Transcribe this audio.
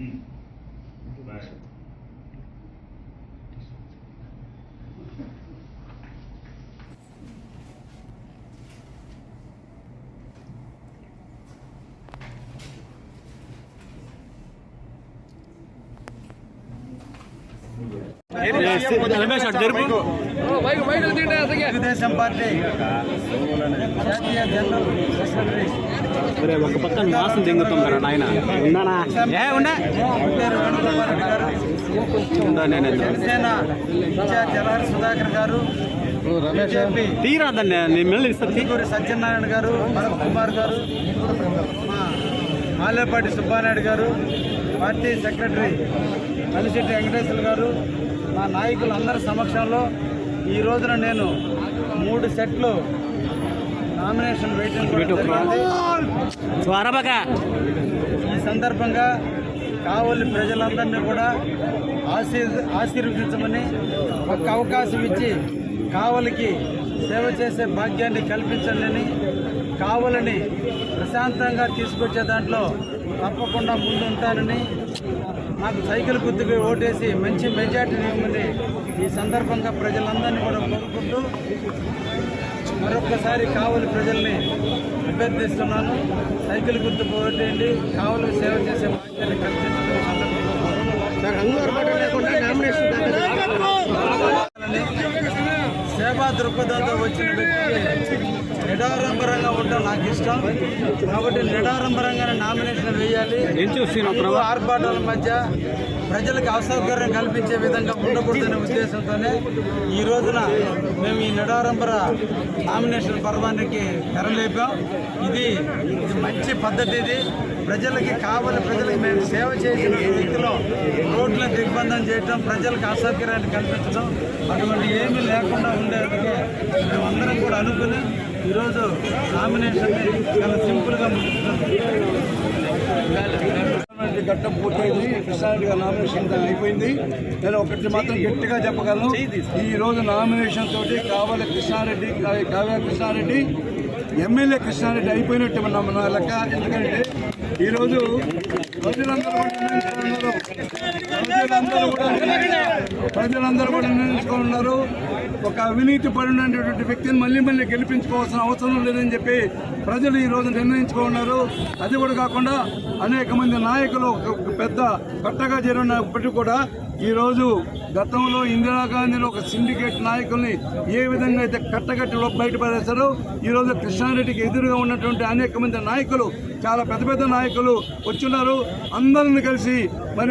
Mm. Vale. Ele mexe a. Telugudesam party జాతీయ general secretary ఒక పక్కన వాసన దింగుతాం కదా నాయన. ఉన్నానా ఏ జనసేన ఇన్ఛార్జ్ జలహరి సుధాకర్ గారు బీజేపీ తీరా దాన్ని నేను మెల్లి ఇస్తాను చిత్తూరి సత్యనారాయణ గారు భరత్ కుమార్ గారు మా మాలేపాటి సుబ్బానాయుడు గారు పార్టీ సెక్రటరీ కలిశెట్టి వెంకటేశ్వర గారు మా నాయకులందరి సమక్షంలో ఈ రోజున నేను మూడు సెట్లు నామినేషన్ వెయిటింగ్. స్వరబక ఈ సందర్భంగా కావలి ప్రజలందరినీ కూడా ఆశీర్ ఆశీర్వదించమని ఒక అవకాశం ఇచ్చి కావలికి సేవ చేసే భాగ్యాన్ని కల్పించండి కావాలని ప్రశాంతంగా తీసుకొచ్చే దాంట్లో తప్పకుండా ముందుంటానని నాకు సైకిల్ గుర్తుకు ఓటేసి మంచి మెజార్టీని ఇవ్వమని ఈ సందర్భంగా ప్రజలందరినీ కూడా కోరుకుంటూ మరొకసారి కావలి ప్రజల్ని అభ్యర్థిస్తున్నాను. సైకిల్ గుర్తు పోటేయండి కావలి సేవ చేసే బాధ్యతని కల్పించడం సేవా దృక్పథంతో వచ్చిన వ్యక్తి నిడారంభరంగా ఉండడం నాకు ఇష్టం. కాబట్టి నిడారంభరంగానే నామినేషన్ వేయాలి. ఆర్భాటాల మధ్య ప్రజలకు అసౌకర్యం కల్పించే విధంగా ఉండకూడదనే ఉద్దేశంతోనే ఈ రోజున మేము ఈ నిడారంబర నామినేషన్ పర్వానికి తెరలేపాం. ఇది ఇది మంచి పద్ధతి ఇది. ప్రజలకి కావాలి ప్రజలకు మేము సేవ చేసిన వ్యక్తిలో రోడ్ల దిగ్బంధం చేయటం ప్రజలకు అసౌకర్యాన్ని కల్పించడం అటువంటి ఏమీ లేకుండా ఉండేందుకు మేమందరం కూడా అనుకుని ఈరోజు నామినేషన్ చాలా సింపుల్గా కృష్ణారెడ్డి ఘట్టం పూర్తయింది. కృష్ణారెడ్డి గారి నామినేషన్ అయిపోయింది. నేను ఒకటి మాత్రం గట్టిగా చెప్పగలను. ఈ రోజు నామినేషన్ తోటి కావాలి కృష్ణారెడ్డి కావ్య కృష్ణారెడ్డి ఎమ్మెల్యే కృష్ణారెడ్డి అయిపోయినట్టు మన లెక్క. ఎందుకంటే ఈరోజు ప్రజలందరూ కూడా ప్రజలందరూ కూడా నిర్ణయించుకొని ఉన్నారు. నిర్ణయించుకున్నారు ఒక అవినీతి పడినటువంటి వ్యక్తిని మళ్ళీ మళ్ళీ గెలిపించుకోవాల్సిన అవసరం లేదని చెప్పి ప్రజలు ఈ రోజు నిర్ణయించుకున్నారు అది కూడా కాకుండా అనేక మంది నాయకులు ఒక- పెద్ద కట్టగా జరిగినప్పటికీ కూడా ఈ రోజు గతంలో ఇందిరాగాంధీని ఒక సిండికేట్ నాయకుల్ని ఏ విధంగా అయితే కట్టగట్టి బయటపడేశారో ఈ రోజు కృష్ణారెడ్డికి ఎదురుగా ఉన్నటువంటి అనేక మంది నాయకులు చాలా పెద్ద పెద్ద నాయకులు వచ్చున్నారు. అందరిని కలిసి మరి